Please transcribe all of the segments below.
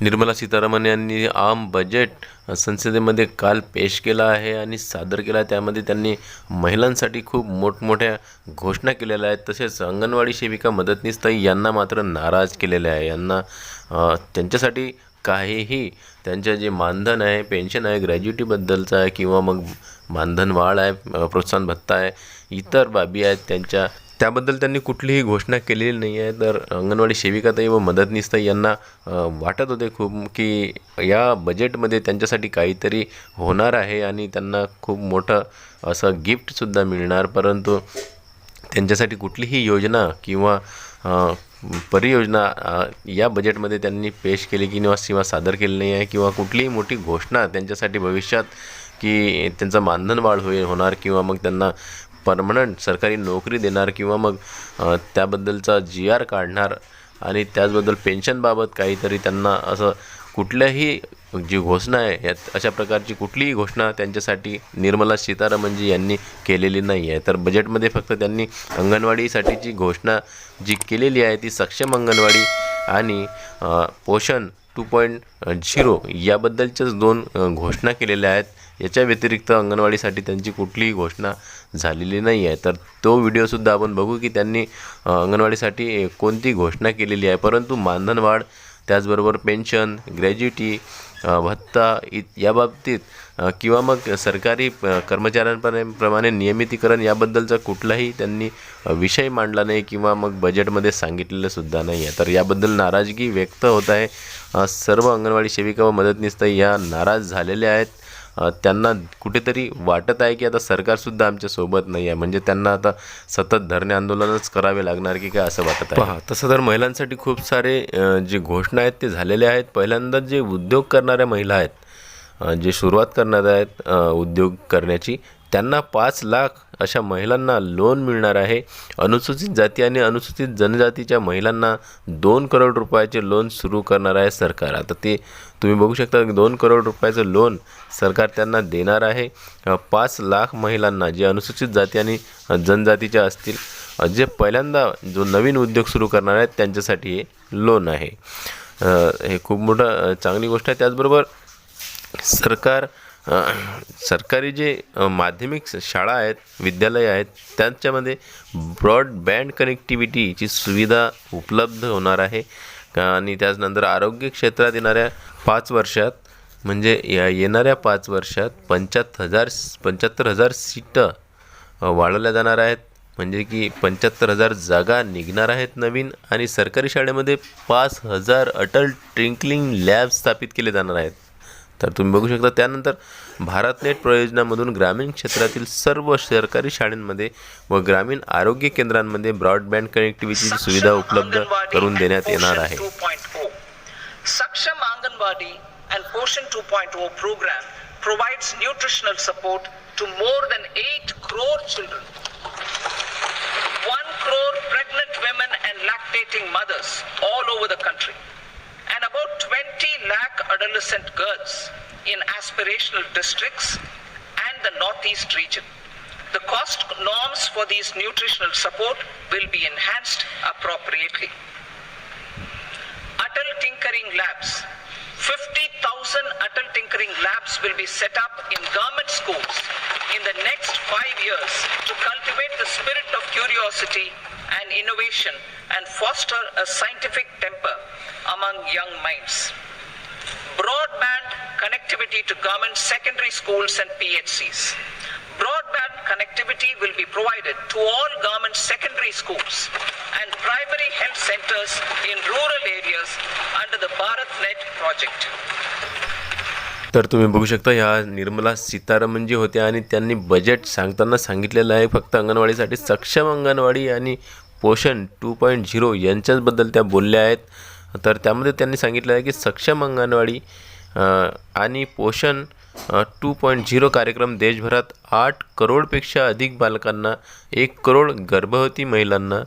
निर्मला सीतारामन यांनी आम बजेट संसदेमध्ये काल पेश केला आहे आणि सादर केला त्यामध्ये त्यांनी महिलांसाठी खूप मोठमोठ्या घोषणा केलेल्या आहेत. तसेच अंगणवाडी सेविका मदतनीस ताई यांना मात्र नाराज केलेले आहे. यांना त्यांच्यासाठी काहीही त्यांचं जे मानधन आहे पेन्शन आहे ग्रॅज्युटीबद्दलचं आहे किंवा मग मानधन वाढ आहे प्रोत्साहन भत्ता आहे इतर बाबी आहेत त्यांच्या त्याबद्दल त्यांनी कुठलीही घोषणा केलेली नाही आहे. तर अंगणवाडी सेविकाताई व मदतनीसताई यांना वाटत होते खूप की या बजेटमध्ये त्यांच्यासाठी काहीतरी होणार आहे आणि त्यांना खूप मोठं असं गिफ्टसुद्धा मिळणार. परंतु त्यांच्यासाठी कुठलीही योजना किंवा परियोजना या बजेटमध्ये त्यांनी पेश केली किंवा किंवा सादर केली नाही आहे किंवा कुठलीही मोठी घोषणा त्यांच्यासाठी भविष्यात की त्यांचं मानधन वाढ होईल होणार किंवा मग त्यांना परमनंट सरकारी नोकरी देणार किंवा मग त्याबद्दलचा जी आर काढणार आणि त्याचबद्दल पेन्शनबाबत काहीतरी त्यांना असं कुठल्याही जी घोषणा आहे यात अशा प्रकारची कुठलीही घोषणा त्यांच्यासाठी निर्मला सीतारामनजी यांनी केलेली नाही आहे. तर बजेटमध्ये फक्त त्यांनी अंगणवाडीसाठीची घोषणा जी केलेली आहे ती सक्षम अंगणवाडी आणि पोषण टू पॉईंट झिरो याबद्दलच्याच दोन घोषणा केलेल्या आहेत. याच्या व्यतिरिक्त अंगणवाडीसाठी त्यांची कुठलीही घोषणा झालेली नाही आहे. तर तो व्हिडिओसुद्धा आपण बघू की त्यांनी अंगणवाडीसाठी कोणती घोषणा केलेली आहे. परंतु मानधन वाढ त्याचबरोबर पेन्शन ग्रॅज्युटी भत्ता इ याबाबतीत किंवा मग सरकारी कर्मचाऱ्यांप्रमाणे प्रमाणे नियमितीकरण याबद्दलचा कुठलाही त्यांनी विषय मांडला नाही किंवा मग बजेटमध्ये सांगितलेलं सुद्धा नाही आहे. तर याबद्दल नाराजगी व्यक्त होत आहे. सर्व अंगणवाडी सेविका व मदतनीस या नाराज झालेल्या आहेत. त्यांना कुठेतरी वाटत आहे की आता सरकारसुद्धा आमच्यासोबत नाही आहे. म्हणजे त्यांना आता सतत धरणे आंदोलनच करावे लागणार की काय असं वाटत आहे? तसं तर महिलांसाठी खूप सारे जे घोषणा आहेत ते झालेले आहेत. पहिल्यांदा जे उद्योग करणाऱ्या महिला आहेत जे सुरुवात करणार आहेत उद्योग करण्याची त्यांना पाच लाख अशा महिलांना लोन मिळणार आहे. अनुसूचित जाती आणि अनुसूचित जनजातीच्या महिलांना दोन करोड रुपयाचे लोन सुरू करणार आहे सरकार. आता ते तुम्ही बघू शकता की दोन करोड रुपयाचं लोन सरकार त्यांना देणार आहे. पाच लाख महिलांना जे अनुसूचित जाती आणि जनजातीच्या असतील जे पहिल्यांदा जो नवीन उद्योग सुरू करणार आहेत त्यांच्यासाठी हे लोन आहे. हे खूप मोठं चांगली गोष्ट आहे. त्याचबरोबर सरकार सरकारी जे माध्यमिक शाळा आहेत विद्यालय आहेत त्यांच्यामध्ये ब्रॉडबँड कनेक्टिव्हिटीची सुविधा उपलब्ध होणार आहे. आणि त्याचनंतर आरोग्य क्षेत्रात येणाऱ्या पाच वर्षात म्हणजे या येणाऱ्या पाच वर्षात पंच्याहत्तर हजार पंच्याहत्तर हजार सीटं वाढवल्या जाणार आहेत. म्हणजे की पंच्याहत्तर हजार जागा निघणार आहेत नवीन आणि सरकारी शाळेमध्ये पाच हजार अटल ट्रिंकलिंग लॅब स्थापित केले जाणार आहेत. तर तुम्ही बघू शकता त्यानंतर भारतनेट प्रयोजनामधून ग्रामीण क्षेत्रातील सर्व सरकारी शाळेंमध्ये व ग्रामीण आरोग्य केंद्रांमध्ये ब्रॉडबँड कनेक्टिव्हिटीची सुविधा उपलब्ध करून देण्यात येणार आहे. Saksham Anganwadi and Poshan two point O programme provide nutritional support to more than eight crore children. One crore pregnant women and lactating mothers all over the country. And about 20 lakh adolescent girls in aspirational districts and the Northeast region. The cost norms for these nutritional support will be enhanced appropriately. Atal Tinkering Labs. 50,000 Atal Tinkering Labs will be set up in government schools in the next five years to cultivate the spirit of curiosity and innovation and foster a scientific temper among young minds. Connectivity to government secondary schools and PHCs. Broadband connectivity will be provided to all government secondary schools and primary health centers in rural areas under the BharatNet project. तर तुम्ही बघू शकता ह्या निर्मला सीतारामन जी होत्या आणि त्यांनी budget सांगताना सांगितलेलं आहे फक्त अंगणवाडीसाठी सक्षम अंगणवाडी आणि पोषण टू पॉईंट झिरो यांच्याचबद्दल त्या बोलल्या आहेत तर त्यामध्ये त्यांनी सांगितलं आहे की सक्षम अंगणवाडी आणि पोषण टू पॉईंट झिरो कार्यक्रम देशभरात आठ करोडपेक्षा अधिक बालकांना एक करोड गर्भवती महिलांना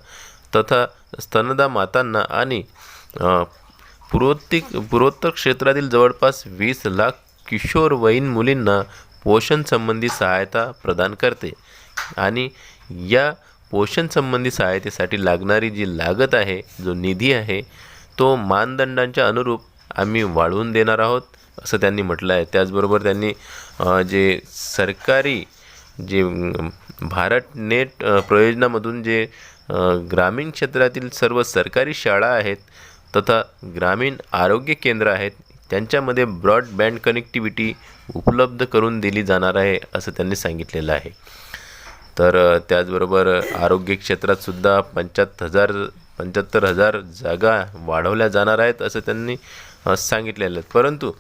तथा स्तनदा मातांना आणि पूर्वोत्तिक पूर्वोत्तर क्षेत्रातील जवळपास वीस लाख किशोरवयीन मुलींना पोषण संबंधी सहायता प्रदान करते. आणि या पोषण संबंधी सहायतेसाठी लागणारी जी लागत आहे जो निधी आहे तो मानदंडांच्या अनुरूप आम्ही वाढवून देणार आहोत असं त्यांनी म्हटलं आहे त्याचबरोबर त्यांनी जे सरकारी जे भारत नेट प्रयोजनामधून जे ग्रामीण क्षेत्रातील सर्व सरकारी शाळा आहेत तथा ग्रामीण आरोग्य केंद्र आहेत त्यांच्यामध्ये ब्रॉडबँड कनेक्टिव्हिटी उपलब्ध करून दिली जाणार आहे असं त्यांनी सांगितलेलं आहे. तर त्याचबरोबर आरोग्य क्षेत्रातसुद्धा पंच्याहत्तर हजार पंच्याहत्तर हजार जागा वाढवल्या जाणार आहेत असं त्यांनी सांगितलेलं आहेत. परंतु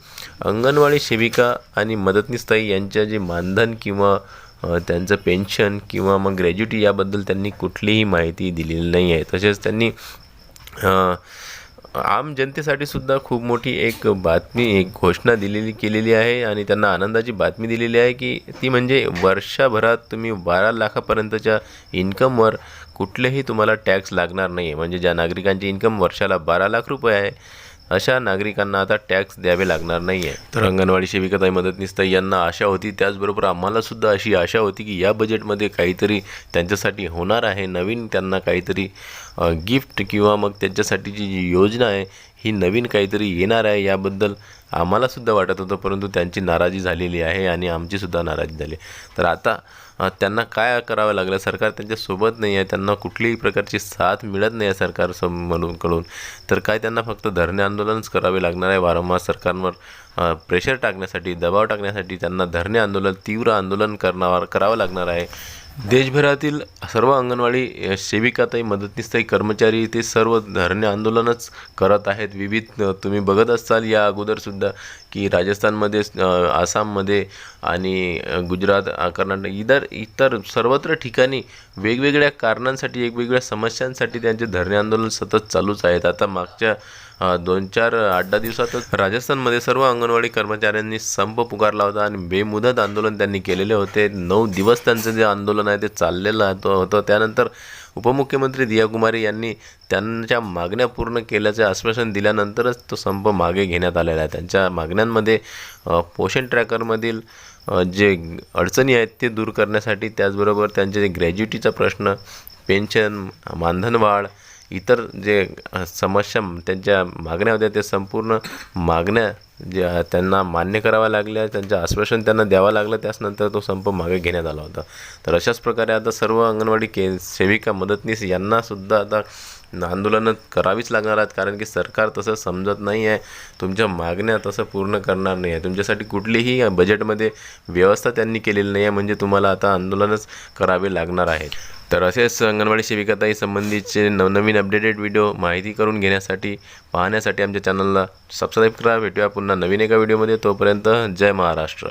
अंगणवाडी सेविका आणि मदतनीसताई यांच्या जे मानधन किंवा त्यांचं पेन्शन किंवा मग ग्रॅज्युटी याबद्दल त्यांनी कुठलीही माहिती दिलेली नाही आहे. तसेच त्यांनी आम जनतेसाठी सुद्धा खूप मोठी एक बातमी एक घोषणा दिलेली केलेली आहे आणि त्यांना आनंदाची बातमी दिलेली आहे की ती म्हणजे वर्षभरात तुम्ही बारा लाखापर्यंतच्या इन्कमवर कुठलेही तुम्हाला टॅक्स लागणार नाही आहे म्हणजे ज्या नागरिकांची इन्कम वर्षाला बारा लाख रुपये आहे अशा नागरिकांना आता टॅक्स द्यावे लागणार नाही आहे तर अंगणवाडी सेविकाताई मदतनीस ताई यांना आशा होती त्याचबरोबर आम्हाला सुद्धा अशी आशा होती की या बजेटमध्ये काहीतरी त्यांच्यासाठी होणार आहे. नवीन त्यांना काहीतरी गिफ्ट किंवा मग त्यांच्यासाठीची जी योजना आहे ही नवीन काहीतरी येणार आहे. याबद्दल आम्हालासुद्धा वाटत होतं परंतु त्यांची नाराजी झालेली आहे आणि आमचीसुद्धा नाराजी झाली. तर आता त्यांना काय करावं लागलं? सरकार त्यांच्यासोबत नाही आहे त्यांना कुठलीही प्रकारची साथ मिळत नाही आहे सरकार सम- कडून. तर काय त्यांना फक्त धरणे आंदोलनच करावे लागणार आहे? वारंवार सरकारवर प्रेशर टाकण्यासाठी दबाव टाकण्यासाठी त्यांना धरणे आंदोलन तीव्र आंदोलन करणार करावं लागणार आहे. देशभरातील सर्व अंगणवाडी अ, सेविकाताई मदतनीसताई कर्मचारी ते सर्व धरणे आंदोलनच करत आहेत. विविध तुम्ही बघत असाल या अगोदरसुद्धा की राजस्थानमध्ये आसाममध्ये आणि गुजरात कर्नाटक इतर इतर सर्वत्र ठिकाणी वेगवेगळ्या कारणांसाठी वेगवेगळ्या समस्यांसाठी त्यांचे धरणे आंदोलन सतत चालूच आहेत. आता मागच्या दोन चार आठ दहा दिवसातच राजस्थानमध्ये सर्व अंगणवाडी कर्मचाऱ्यांनी संप पुकारला होता आणि बेमुदत आंदोलन त्यांनी केलेले होते. नऊ दिवस त्यांचं जे आंदोलन आहे ते चाललेलं होतं त्यानंतर उपमुख्यमंत्री दिया कुमारी यांनी त्यांच्या मागण्या पूर्ण केल्याचे आश्वासन दिल्यानंतरच तो संप मागे घेण्यात आलेला आहे. त्यांच्या मागण्यांमध्ये पोषण ट्रॅकरमधील जे अडचणी आहेत ते दूर करण्यासाठी त्याचबरोबर त्यांचे जे ग्रॅज्युटीचा प्रश्न पेन्शन मानधन वाढ इतर जे समस्या त्यांच्या मागण्या होत्या त्या संपूर्ण मागण्या ज्या त्यांना मान्य कराव्या लागल्या त्यांचं आश्वासन त्यांना द्यावं लागलं त्याचनंतर तो संप मागे घेण्यात आला होता. तर अशाच प्रकारे आता सर्व अंगणवाडी के सेविका मदतनीस यांनासुद्धा आता आंदोलनं करावीच लागणार आहेत कारण की सरकार तसं समजत नाही आहे. तुमच्या मागण्या तसं पूर्ण करणार नाही आहे. तुमच्यासाठी कुठलीही बजेटमध्ये व्यवस्था त्यांनी केलेली नाही आहे म्हणजे तुम्हाला आता आंदोलनच करावे लागणार आहेत तर असेच अंगणवाडी सेविकाताई संबंधीचे नवनवीन अपडेटेड व्हिडिओ माहिती करून घेण्यासाठी पाहण्यासाठी आमच्या चॅनलला सबस्क्राईब करा. भेटूया पुन्हा. पुन्हा नवीन एका व्हिडिओमध्ये तोपर्यंत जय महाराष्ट्र.